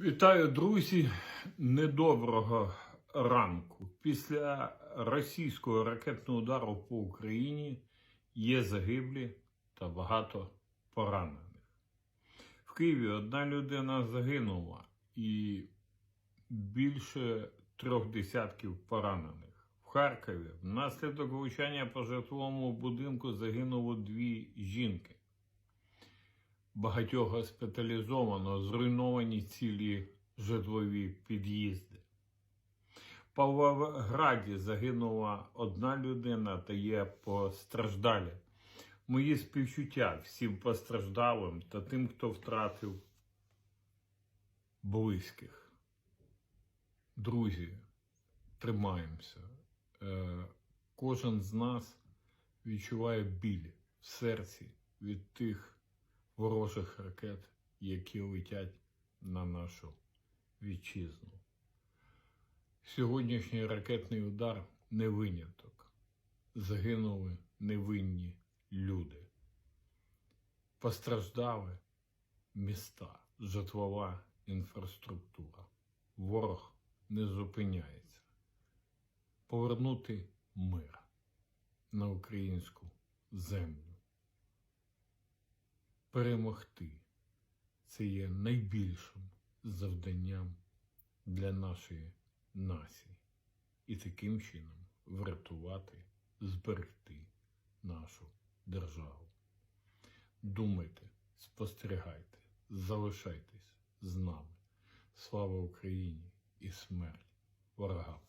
Вітаю, друзі. Недоброго ранку. Після російського ракетного удару по Україні є загиблі та багато поранених. В Києві одна людина загинула і більше трьох десятків поранених. В Харкові внаслідок влучання по житловому будинку загинуло дві жінки багатьох госпіталізовано, зруйновані цілі житлові під'їзди. В Павлограді загинула одна людина та є постраждалі. Мої співчуття всім постраждалим та тим, хто втратив близьких. Друзі, тримаємося. Е, Кожен з нас відчуває біль в серці від тих ворожих ракет, які летять на нашу вітчизну. Сьогоднішній ракетний удар не виняток. Загинули невинні люди. Постраждали міста, житлова інфраструктура. Ворог не зупиняється. Повернути мир на українську землю перемогти. Це є найбільшим завданням для нашої нації. І таким чином врятувати, зберегти нашу державу. Думайте, спостерігайте, залишайтесь з нами. Слава Україні і смерть ворогам!